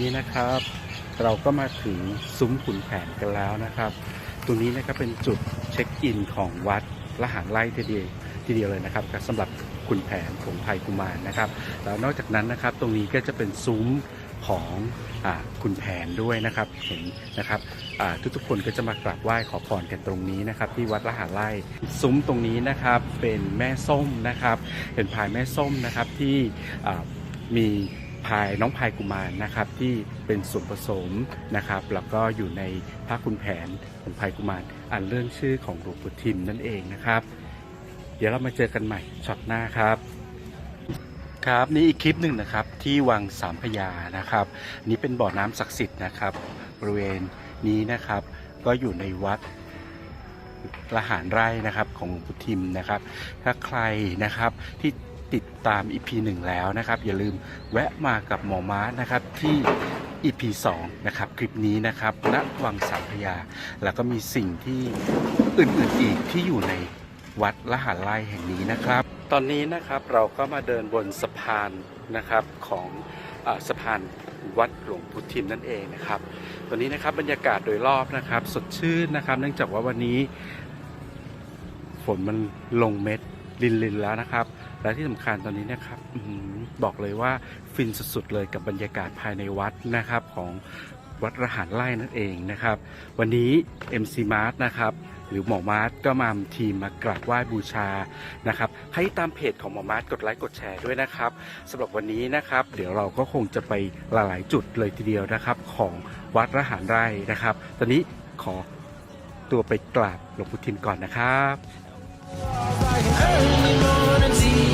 นี่นะครับ เราก็มาถึงซุ้มขุนแผนกันแล้วนะครับ ตรงนี้นะครับเป็นจุดเช็คอินของวัดละหารไร่ทีเดียวทีเดียวเลยนะครับสำหรับขุนแผนผงไทยกุมารนะครับ แล้วนอกจากนั้นนะครับตรงนี้ก็จะเป็นซุ้มของอาขุนแผนด้วยนะครับเห็นนะครับทุกๆคนก็จะมากราบไหว้ขอพรกันตรงนี้นะครับ ที่วัดละหารไร่ซุ้มตรงนี้นะครับเป็นแม่ส้มนะครับ เป็นพายแม่ส้มนะครับที่มี พายน้องพายกุมารนะครับที่เป็นส่วนผสมนะครับแล้วก็อยู่ในพระคุณแผนของพายกุมารอันเรื่องชื่อของหลวงปู่ทิมนั่นเองนะครับ เดี๋ยวเรามาเจอกันใหม่ช็อตหน้าครับครับนี่อีกคลิปหนึ่งนะครับที่วังสามพญานะครับ นี่เป็นบ่อน้ำศักดิ์สิทธิ์นะครับบริเวณนี้นะครับก็อยู่ในวัดละหารไร่นะครับของหลวงปู่ทิมนะครับ ถ้าใครนะครับที่ ติดตาม EP 1 แล้วนะครับ อย่าลืมแวะมากับหมอม้านะครับที่ EP 2 นะครับ คลิปนี้นะครับณวังสามพญาแล้วก็มีสิ่งที่อื่นๆอีกที่อยู่ในวัดละหารไร่แห่งนี้นะครับ ตอนนี้นะครับเราก็มาเดินบนสะพานนะครับของอสะพานวัดหลวงพุทิมนั่นเองนะครับตอนนี้นะครับบรรยากาศโดยรอบนะครับ สดชื่นนะครับ เนื่องจากว่าวันนี้ฝนมันลงเม็ด ลินๆแล้วนะครับ และที่สำคัญตอนนี้นะครับอบอกเลยว่าฟินสุดๆเลยกับบรรยากาศภายในวัดนะครับของวัดระหารไร่นั่นเองนะครับ วันนี้ MC Mart นะครับหรือหมอมาร์ทก็มาทีมมากราบไหว้บูชานะครับให้ตามเพจของหมอมาร์ทกดไลค์กดแชร์ด้วยนะครับสำหรับวันนี้นะครับ เดี๋ยวเราก็คงจะไปหลายๆจุดเลยทีเดียวนะครับ ของวัดระหารไร่นะครับ ตอนนี้ขอตัวไปกราบหลวงปู่ทิมก่อนนะครับ Early morning tea.